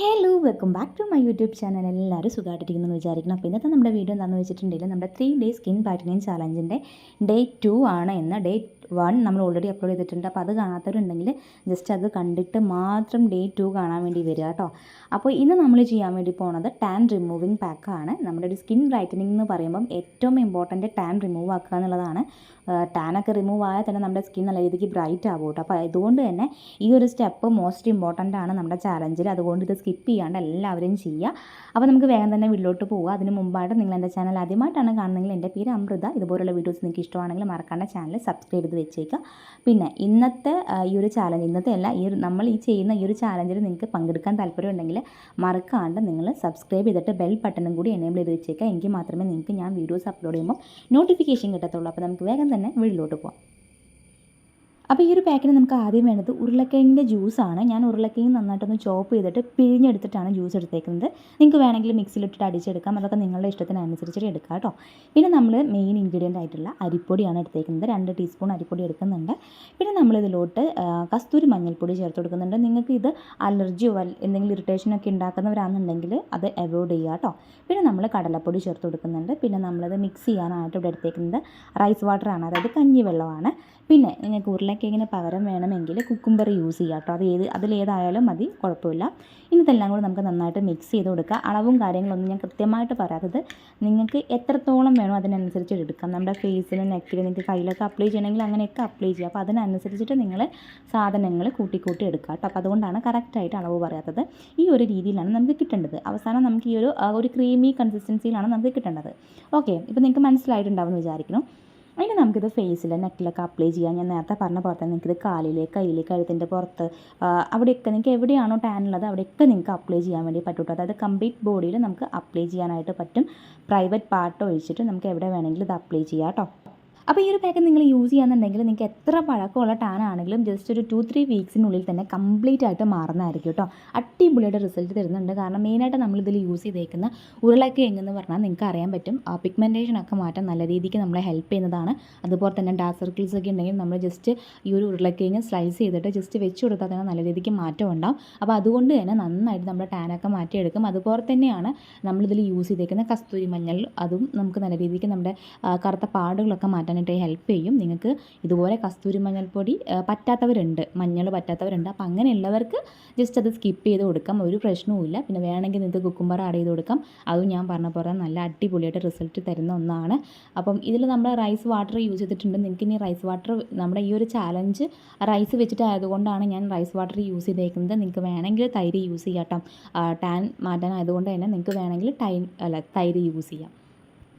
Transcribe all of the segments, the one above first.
Hello welcome back to my YouTube channel എല്ലാവരും സുഖമായിട്ടിരിക്കുന്നു എന്ന് വിചാരിക്കണം അപ്പോൾ ഇന്നത്തെ നമ്മുടെ വീഡിയോ എന്താണെന്ന് വെച്ചിട്ടുണ്ടെങ്കിൽ നമ്മുടെ ത്രീ ഡേ സ്കിൻ പാറ്റേണിങ് ചാലഞ്ചിന്റെ ഡേ ടു ആണ്. എന്ന് ഡേ വൺ നമ്മൾ ഓൾറെഡി അപ്ലോഡ് ചെയ്തിട്ടുണ്ട്. അപ്പോൾ അത് കാണാത്തവരുണ്ടെങ്കിൽ ജസ്റ്റ് അത് കണ്ടിട്ട് മാത്രം ഡേ ടു കാണാൻ വേണ്ടി വരിക കേട്ടോ. അപ്പോൾ ഇന്ന് നമ്മൾ ചെയ്യാൻ വേണ്ടി പോണത് ടാൻ റിമൂവിങ് പാക്കാണ് നമ്മുടെ ഒരു സ്കിൻ ബ്രൈറ്റനിങ് എന്ന് പറയുമ്പം ഏറ്റവും ഇമ്പോർട്ടന്റ് ടാൻ റിമൂവ് ആക്കുക എന്നുള്ളതാണ്. ടാനൊക്കെ റിമൂവ് ആയാൽ തന്നെ നമ്മുടെ സ്കിൻ നല്ല രീതിക്ക് ബ്രൈറ്റ് ആകും കേട്ടോ. അപ്പോൾ അതുകൊണ്ട് തന്നെ ഈ ഒരു സ്റ്റെപ്പ് മോസ്റ്റ് ഇമ്പോർട്ടന്റ് ആണ് നമ്മുടെ ചാലഞ്ചിൽ അതുകൊണ്ട് ഇത് സ്കിപ്പ് ചെയ്യാണ്ട് എല്ലാവരും ചെയ്യുക. അപ്പോൾ നമുക്ക് വേഗം തന്നെ വീട്ടിലോട്ട് പോവുക. അതിന് മുമ്പായിട്ട് നിങ്ങൾ എന്റെ ചാനൽ ആദ്യമായിട്ടാണ് കാണുന്നതെങ്കിൽ എന്റെ പേര് അമൃത. ഇതുപോലുള്ള വീഡിയോസ് നിങ്ങൾക്ക് ഇഷ്ടമാണെങ്കിൽ മറക്കാണ്ട ചാനൽ സബ്സ്ക്രൈബ് ചെയ്ത് വെച്ചേക്കുക പിന്നെ ഇന്നത്തെ ഈ ഒരു ചാലഞ്ച് ഇന്നത്തെ അല്ല ഈ നമ്മൾ ഈ ചെയ്യുന്ന ഈ ഒരു ചാലഞ്ചിൽ നിങ്ങൾക്ക് പങ്കെടുക്കാൻ താല്പര്യമുണ്ടെങ്കിൽ മറക്കാണ്ട് നിങ്ങൾ സബ്സ്ക്രൈബ് ചെയ്തിട്ട് ബെൽ ബട്ടണും കൂടി എനേബിൾ ചെയ്ത് വെച്ചേക്കാം എങ്കിൽ മാത്രമേ നിങ്ങൾക്ക് ഞാൻ വീഡിയോസ് അപ്ലോഡ് ചെയ്യുമ്പോൾ നോട്ടിഫിക്കേഷൻ കിട്ടത്തുള്ളൂ. അപ്പോൾ നമുക്ക് വേഗം തന്നെ വീട്ടിലോട്ട് പോകാം അപ്പോൾ ഈ ഒരു പാക്കിന് നമുക്ക് ആദ്യം വേണ്ടത് ഉരുളക്കിഴങ്ങിന്റെ ജ്യൂസാണ് ഞാൻ ഉരുളക്കിഴങ്ങ് നന്നായിട്ടൊന്ന് ചോപ്പ് ചെയ്തിട്ട് പിഴിഞ്ഞെടുത്തിട്ടാണ് ജ്യൂസ് എടുത്തേക്കുന്നത്. നിങ്ങൾക്ക് വേണമെങ്കിൽ മിക്സിയിലിട്ടിട്ട് അടിച്ചെടുക്കാം. അതൊക്കെ നിങ്ങളുടെ ഇഷ്ടത്തിനനുസരിച്ചിട്ട് എടുക്കാം കേട്ടോ. പിന്നെ നമ്മൾ മെയിൻ ഇൻഗ്രീഡിയന്റ് ആയിട്ടുള്ള അരിപ്പൊടിയാണ് എടുത്തേക്കുന്നത്. രണ്ട് ടീസ്പൂൺ അരിപ്പൊടി എടുക്കുന്നുണ്ട്. പിന്നെ നമ്മളിതിലോട്ട് കസ്തൂരി മഞ്ഞൾപ്പൊടി ചേർത്ത് കൊടുക്കുന്നുണ്ട്. നിങ്ങൾക്ക് ഇത് അലർജിയോ എന്തെങ്കിലും ഇറിറ്റേഷനൊക്കെ ഉണ്ടാക്കുന്നവരാണെന്നുണ്ടെങ്കിൽ അത് അവോയ്ഡ് ചെയ്യുക കേട്ടോ. പിന്നെ നമ്മൾ കടലപ്പൊടി ചേർത്ത് കൊടുക്കുന്നുണ്ട്. പിന്നെ നമ്മളത് മിക്സ് ചെയ്യാനായിട്ട് ഇവിടെ എടുത്തേക്കുന്നത് റൈസ് വാട്ടറാണ് അതായത് കഞ്ഞി വെള്ളമാണ് പിന്നെ നിങ്ങൾക്ക് ഉരുളക്കിഴങ്ങിന് പകരം വേണമെങ്കിൽ കുക്കുംബർ യൂസ് ചെയ്യുക കേട്ടോ. അത് ഏത് അതിലേതായാലും മതി കുഴപ്പമില്ല. ഇനി ഇതെല്ലാം കൂടി നമുക്ക് നന്നായിട്ട് മിക്സ് ചെയ്ത് കൊടുക്കുക അളവും കാര്യങ്ങളൊന്നും ഞാൻ കൃത്യമായിട്ട് പറയാത്തത് നിങ്ങൾക്ക് എത്രത്തോളം വേണോ അതിനനുസരിച്ച് എടുക്കാം. നമ്മുടെ ഫേസിന് നെക്കിൽ നിങ്ങൾക്ക് കയ്യിലൊക്കെ അപ്ലൈ ചെയ്യണമെങ്കിൽ അങ്ങനെയൊക്കെ അപ്ലൈ ചെയ്യുക അപ്പോൾ അതിനനുസരിച്ചിട്ട് നിങ്ങൾ സാധനങ്ങൾ കൂട്ടിക്കൂട്ടി കൂട്ടി എടുക്കുക കേട്ടോ. അപ്പോൾ അതുകൊണ്ടാണ് കറക്റ്റായിട്ട് അളവ് പറയാത്തത്. ഈ ഒരു രീതിയിലാണ് നമുക്ക് കിട്ടേണ്ടത്. അവസാനം നമുക്ക് ഈ ഒരു ഒരു ക്രീമി കൺസിസ്റ്റൻസിയിലാണ് നമുക്ക് കിട്ടേണ്ടത്. ഓക്കെ ഇപ്പോൾ നിങ്ങൾക്ക് മനസ്സിലായിട്ടുണ്ടാവുമെന്ന് വിചാരിക്കുന്നു. അതിന് നമുക്കിത് ഫേസിൽ നെക്കിലൊക്കെ അപ്ലൈ ചെയ്യാം. ഞാൻ നേരത്തെ പറഞ്ഞ പോലെ തന്നെ നിങ്ങൾക്കിത് കാലിലെ കയ്യിലെ കഴുത്തിന്റെ പുറത്ത് അവിടെയൊക്കെ നിങ്ങൾക്ക് എവിടെയാണോ ടാൻ ഉള്ളത് അവിടെയൊക്കെ നിങ്ങൾക്ക് അപ്ലൈ ചെയ്യാൻ വേണ്ടി പറ്റും അതായത് കംപ്ലീറ്റ് ബോഡിയിൽ നമുക്ക് അപ്ലൈ ചെയ്യാനായിട്ട് പറ്റും. പ്രൈവറ്റ് പാർട്ട് ഒഴിച്ചിട്ട് നമുക്ക് എവിടെ വേണമെങ്കിലും ഇത് അപ്ലൈ ചെയ്യാം കേട്ടോ അപ്പോൾ ഈ ഒരു പാക്ക് നിങ്ങൾ യൂസ് ചെയ്യാന്നുണ്ടെങ്കിൽ നിങ്ങൾക്ക് എത്ര പഴക്കമുള്ള ടാൻ ആണെങ്കിലും ജസ്റ്റ് ഒരു ടു ത്രീ വീക്സിനുള്ളിൽ തന്നെ കംപ്ലീറ്റ് ആയിട്ട് മാറുന്നതായിരിക്കും കേട്ടോ അടിപൊളിയായിട്ട് റിസൾട്ട് തരുന്നുണ്ട്. കാരണം മെയിനായിട്ട് നമ്മളിതിൽ യൂസ് ചെയ്തേക്കുന്ന ഉരുളക്കിഴങ്ങ് എന്ന് പറഞ്ഞാൽ നിങ്ങൾക്ക് അറിയാൻ പറ്റും. ആ പിഗ്മെന്റേഷൻ ഒക്കെ മാറ്റാൻ നല്ല രീതിക്ക് നമ്മളെ ഹെൽപ്പ് ചെയ്യുന്നതാണ്. അതുപോലെ തന്നെ ഡാർക്ക് സർക്കിൾസ് ഒക്കെ ഉണ്ടെങ്കിൽ നമ്മൾ ജസ്റ്റ് ഈ ഒരു ഉരുളക്കിഴങ്ങ് സ്ലൈസ് ചെയ്തിട്ട് ജസ്റ്റ് വെച്ച് കൊടുത്താൽ തന്നെ നല്ല രീതിക്ക് മാറ്റം ഉണ്ടാവും. അപ്പോൾ അതുകൊണ്ട് തന്നെ നന്നായിട്ട് നമ്മുടെ ടാനൊക്കെ മാറ്റിയെടുക്കും. അതുപോലെ തന്നെയാണ് നമ്മളിതിൽ യൂസ് ചെയ്തേക്കുന്ന കസ്തൂരി മഞ്ഞൾ അതും നമുക്ക് നല്ല രീതിക്ക് നമ്മുടെ കറുത്ത പാടുകളൊക്കെ മാറ്റാനായിട്ട് ഹെൽപ്പ് ചെയ്യും. നിങ്ങൾക്ക് ഇതുപോലെ കസ്തൂരി മഞ്ഞൾപ്പൊടി പറ്റാത്തവരുണ്ട്. മഞ്ഞൾ പറ്റാത്തവരുണ്ട്. അപ്പോൾ അങ്ങനെയുള്ളവർക്ക് ജസ്റ്റ് അത് സ്കിപ്പ് ചെയ്ത് കൊടുക്കാം. ഒരു പ്രശ്നവുമില്ല പിന്നെ വേണമെങ്കിൽ നിങ്ങൾക്ക് കുക്കുംബർ ആഡ് ചെയ്ത് കൊടുക്കാം. അതും ഞാൻ പറഞ്ഞ പോലെ നല്ല അടിപൊളിയായിട്ട് റിസൾട്ട് തരുന്ന ഒന്നാണ്. അപ്പം ഇതിൽ നമ്മൾ റൈസ് വാട്ടർ യൂസ് ചെയ്തിട്ടുണ്ട്. നിങ്ങൾക്ക് ഇനി റൈസ് വാട്ടർ നമ്മുടെ ഈ ഒരു ചാലഞ്ച് റൈസ് വെച്ചിട്ടായതുകൊണ്ടാണ് ഞാൻ റൈസ് വാട്ടർ യൂസ് ചെയ്തേക്കുന്നത്. നിങ്ങൾക്ക് വേണമെങ്കിൽ തൈര് യൂസ് ചെയ്യാം ടാൻ മാറ്റാനായതുകൊണ്ട് തന്നെ നിങ്ങൾക്ക് വേണമെങ്കിൽ ടൈ അല്ല തൈര് യൂസ് ചെയ്യാം.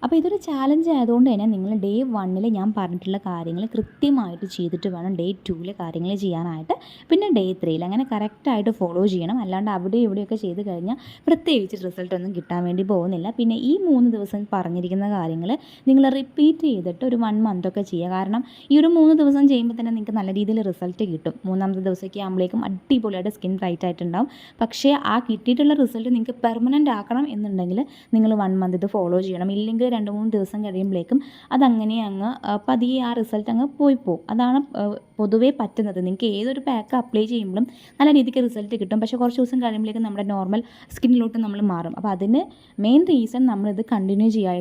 അപ്പോൾ ഇതൊരു ചാലഞ്ച് ആയതുകൊണ്ട് തന്നെ നിങ്ങൾ ഡേ വണ്ണിൽ ഞാൻ പറഞ്ഞിട്ടുള്ള കാര്യങ്ങൾ കൃത്യമായിട്ട് ചെയ്തിട്ട് വേണം ഡേ ടൂവിൽ കാര്യങ്ങൾ ചെയ്യാനായിട്ട്. പിന്നെ ഡേ ത്രീയിൽ അങ്ങനെ കറക്റ്റായിട്ട് ഫോളോ ചെയ്യണം. അല്ലാണ്ട് അവിടെ ഇവിടെയൊക്കെ ചെയ്ത് കഴിഞ്ഞാൽ പ്രത്യേകിച്ച് റിസൾട്ട് ഒന്നും കിട്ടാൻ വേണ്ടി പോകുന്നില്ല. പിന്നെ ഈ മൂന്ന് ദിവസം പറഞ്ഞിരിക്കുന്ന കാര്യങ്ങൾ നിങ്ങൾ റിപ്പീറ്റ് ചെയ്തിട്ട് ഒരു വൺ മന്തൊക്കെ ചെയ്യുക. കാരണം ഈ ഒരു മൂന്ന് ദിവസം ചെയ്യുമ്പോൾ തന്നെ നിങ്ങൾക്ക് നല്ല രീതിയിൽ റിസൾട്ട് കിട്ടും. മൂന്നാമത്തെ ദിവസമൊക്കെ ആകുമ്പോഴേക്കും അടിപൊളിയായിട്ട് സ്കിൻ ബ്രൈറ്റ് ആയിട്ടുണ്ടാവും. പക്ഷേ ആ കിട്ടിയിട്ടുള്ള റിസൾട്ട് നിങ്ങൾക്ക് പെർമനന്റ് ആക്കണം എന്നുണ്ടെങ്കിൽ നിങ്ങൾ വൺ മന്ത് ഇത് ഫോളോ ചെയ്യണം. ഇല്ലെങ്കിൽ രണ്ട് മൂന്ന് ദിവസം കഴിയുമ്പോഴേക്കും അതങ്ങനെ അങ്ങ് പതിയെ ആ റിസൾട്ട് അങ്ങ് പോയി പോകും അതാണ് പൊതുവേ പറ്റുന്നത്. നിങ്ങൾക്ക് ഏതൊരു പാക്ക് അപ്ലൈ ചെയ്യുമ്പോഴും നല്ല രീതിക്ക് റിസൾട്ട് കിട്ടും. പക്ഷേ കുറച്ച് ദിവസം കഴിയുമ്പോഴേക്കും നമ്മുടെ നോർമൽ സ്കിന്നിലോട്ട് നമ്മൾ മാറും. അപ്പോൾ അതിന് മെയിൻ റീസൺ നമ്മളിത് കണ്ടിന്യൂ ചെയ്യാ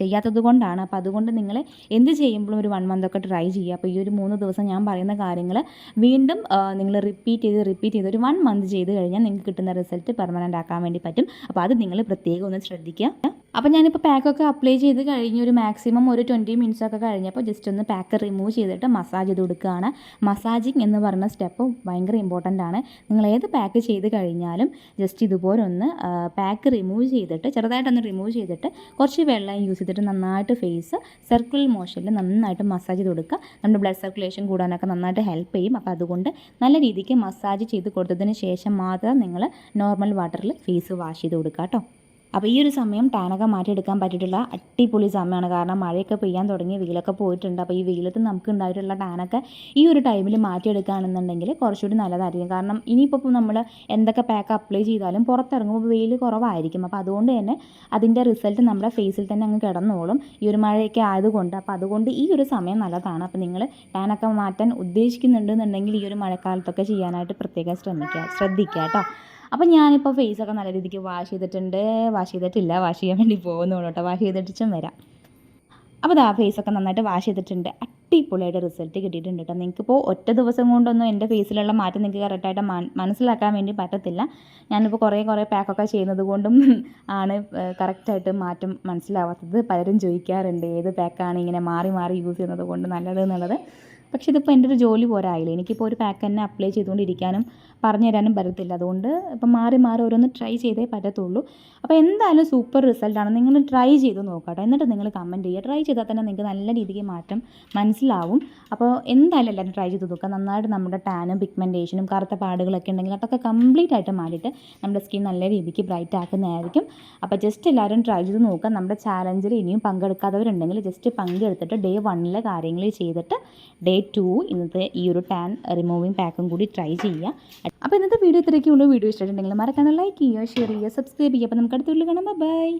ചെയ്യാത്തത് കൊണ്ടാണ്. അപ്പോൾ അതുകൊണ്ട് നിങ്ങൾ എന്ത് ചെയ്യുമ്പോഴും ഒരു വൺ മന്ത് ഒക്കെ ട്രൈ ചെയ്യുക. അപ്പോൾ ഈ ഒരു മൂന്ന് ദിവസം ഞാൻ പറയുന്ന കാര്യങ്ങൾ വീണ്ടും നിങ്ങൾ റിപ്പീറ്റ് ചെയ്ത് റിപ്പീറ്റ് ചെയ്ത് ഒരു വൺ മന്ത് ചെയ്ത് കഴിഞ്ഞാൽ നിങ്ങൾക്ക് കിട്ടുന്ന റിസൾട്ട് പെർമനന്റ് ആക്കാൻ വേണ്ടി പറ്റും. അപ്പോൾ അത് നിങ്ങൾ പ്രത്യേകം ഒന്ന് ശ്രദ്ധിക്കുക. അപ്പോൾ ഞാനിപ്പോൾ പാക്കൊക്കെ അപ്ലൈ ചെയ്ത് കഴിഞ്ഞ് ഒരു മാക്സിമം ഒരു ട്വന്റി മിനിറ്റ്സ് ഒക്കെ കഴിഞ്ഞപ്പോൾ ജസ്റ്റ് ഒന്ന് പാക്ക് റിമൂവ് ചെയ്തിട്ട് മസാജ് ചെയ്ത് കൊടുക്കുകയാണ്. മസാജിങ് എന്ന് പറയുന്ന സ്റ്റെപ്പ് ഭയങ്കര ഇമ്പോർട്ടന്റ് ആണ്. നിങ്ങൾ ഏത് പാക്ക് ചെയ്ത് കഴിഞ്ഞാലും ജസ്റ്റ് ഇതുപോലെ ഒന്ന് പാക്ക് റിമൂവ് ചെയ്തിട്ട് ചെറുതായിട്ടൊന്ന് റിമൂവ് ചെയ്തിട്ട് കുറച്ച് വെള്ളം യൂസ് ചെയ്തിട്ട് നന്നായിട്ട് ഫേസ് സർക്കുലർ മോഷനിൽ നന്നായിട്ട് മസാജ് ചെയ്ത് കൊടുക്കുക. നമ്മുടെ ബ്ലഡ് സർക്കുലേഷൻ കൂടാനൊക്കെ നന്നായിട്ട് ഹെൽപ്പ് ചെയ്യും. അപ്പോൾ അതുകൊണ്ട് നല്ല രീതിക്ക് മസാജ് ചെയ്ത് കൊടുത്തതിന് ശേഷം മാത്രം നിങ്ങൾ നോർമൽ വാട്ടറിൽ ഫേസ് വാഷ് ചെയ്ത് കൊടുക്കുക കേട്ടോ. അപ്പോൾ ഈ ഒരു സമയം ടാനൊക്കെ മാറ്റിയെടുക്കാൻ പറ്റിയിട്ടുള്ള അടിപൊളി സമയമാണ്. കാരണം മഴയൊക്കെ പെയ്യാൻ തുടങ്ങി വെയിലൊക്കെ പോയിട്ടുണ്ട്. അപ്പോൾ ഈ വെയിലത്ത് നമുക്ക് ഉണ്ടായിട്ടുള്ള ടാനൊക്കെ ഈ ഒരു ടൈമിൽ മാറ്റിയെടുക്കുകയാണെന്നുണ്ടെങ്കിൽ കുറച്ചുകൂടി നല്ലതായിരിക്കും. കാരണം ഇനിയിപ്പോൾ നമ്മൾ എന്തൊക്കെ പാക്ക് അപ്ലൈ ചെയ്താലും പുറത്തിറങ്ങുമ്പോൾ വെയിൽ കുറവായിരിക്കും. അപ്പോൾ അതുകൊണ്ട് തന്നെ അതിന്റെ റിസൾട്ട് നമ്മുടെ ഫേസിൽ തന്നെ അങ്ങ് കിടന്നോളും. ഈ ഒരു മഴയൊക്കെ ആയതുകൊണ്ട്. അപ്പോൾ അതുകൊണ്ട് ഈ ഒരു സമയം നല്ലതാണ്. അപ്പോൾ നിങ്ങൾ ടാനൊക്കെ മാറ്റാൻ ഉദ്ദേശിക്കുന്നുണ്ടെന്നുണ്ടെങ്കിൽ ഈ ഒരു മഴക്കാലത്തൊക്കെ ചെയ്യാനായിട്ട് പ്രത്യേകം ശ്രമിക്കുക ശ്രദ്ധിക്കുക കേട്ടോ. അപ്പോൾ ഞാനിപ്പോൾ ഫേസൊക്കെ നല്ല രീതിക്ക് വാഷ് ചെയ്തിട്ടുണ്ട്. വാഷ് ചെയ്തിട്ടില്ല. വാഷ് ചെയ്യാൻ വേണ്ടി പോകുന്നുള്ളൂ കേട്ടോ. വാഷ് ചെയ്തിട്ടും വരാം അപ്പോൾ ദാ ഫേസൊക്കെ നന്നായിട്ട് വാഷ് ചെയ്തിട്ടുണ്ട്. അടിപൊളിയായിട്ട് റിസൾട്ട് കിട്ടിയിട്ടുണ്ട് കേട്ടോ. നിങ്ങൾക്കിപ്പോൾ ഒറ്റ ദിവസം കൊണ്ടൊന്നും എന്റെ ഫേസിലുള്ള മാറ്റം നിങ്ങൾക്ക് കറക്റ്റായിട്ട് മനസ്സിലാക്കാൻ വേണ്ടി പറ്റത്തില്ല. ഞാനിപ്പോൾ കുറേ കുറേ പാക്കൊക്കെ ചെയ്യുന്നത് കൊണ്ടും ആണ് കറക്റ്റായിട്ട് മാറ്റം മനസ്സിലാവാത്തത്. പലരും ചോദിക്കാറുണ്ട്. ഏത് പാക്കാണ് ഇങ്ങനെ മാറി മാറി യൂസ് ചെയ്യുന്നത് കൊണ്ട് നല്ലത് എന്നുള്ളത്. പക്ഷേ ഇതിപ്പോൾ എന്റെ ഒരു ജോലി പോരായില്ല എനിക്കിപ്പോൾ ഒരു പാക്ക് തന്നെ അപ്ലൈ ചെയ്തുകൊണ്ടിരിക്കാനും പറഞ്ഞു തരാനും പറ്റത്തില്ല. അതുകൊണ്ട് ഇപ്പം മാറി മാറി ഓരോന്ന് ട്രൈ ചെയ്തേ പറ്റത്തുള്ളൂ. അപ്പോൾ എന്തായാലും സൂപ്പർ റിസൾട്ടാണ് നിങ്ങൾ ട്രൈ ചെയ്ത് നോക്കട്ടെ. എന്നിട്ട് നിങ്ങൾ കമന്റ് ചെയ്യുക. ട്രൈ ചെയ്താൽ തന്നെ നിങ്ങൾക്ക് നല്ല രീതിക്ക് മാറ്റം മനസ്സിലാവും. അപ്പോൾ എന്തായാലും എല്ലാവരും ട്രൈ ചെയ്ത് നോക്കുക. നന്നായിട്ട് നമ്മുടെ ടാനും പിഗ്മെന്റേഷനും കറുത്ത പാടുകളൊക്കെ ഉണ്ടെങ്കിൽ അതൊക്കെ കംപ്ലീറ്റ് ആയിട്ട് മാറിയിട്ട് നമ്മുടെ സ്കിൻ നല്ല രീതിക്ക് ബ്രൈറ്റ് ആക്കുന്നതായിരിക്കും. അപ്പോൾ ജസ്റ്റ് എല്ലാവരും ട്രൈ ചെയ്ത് നോക്കുക. നമ്മുടെ ചാലഞ്ചിൽ ഇനിയും പങ്കെടുക്കാത്തവരുണ്ടെങ്കിൽ ജസ്റ്റ് പങ്കെടുത്തിട്ട് ഡേ വണ്ണിലെ കാര്യങ്ങൾ ചെയ്തിട്ട് ഡേ ടു ഇന്നത്തെ ഈ ഒരു ടാൻ റിമൂവിങ് പാക്കും കൂടി ട്രൈ ചെയ്യുക അപ്പോൾ ഇന്നത്തെ വീഡിയോ ഇത്രയൊക്കെയുള്ളൂ വീഡിയോ ഇഷ്ടമായിട്ടുണ്ടെങ്കിൽ മറക്കാണ്ട് ലൈക്ക് ചെയ്യുക ഷെയർ ചെയ്യുക സബ്സ്ക്രൈബ് ചെയ്യുക. അപ്പോൾ നമുക്ക് അടുത്ത വീട്ടിൽ കാണാം. ബൈ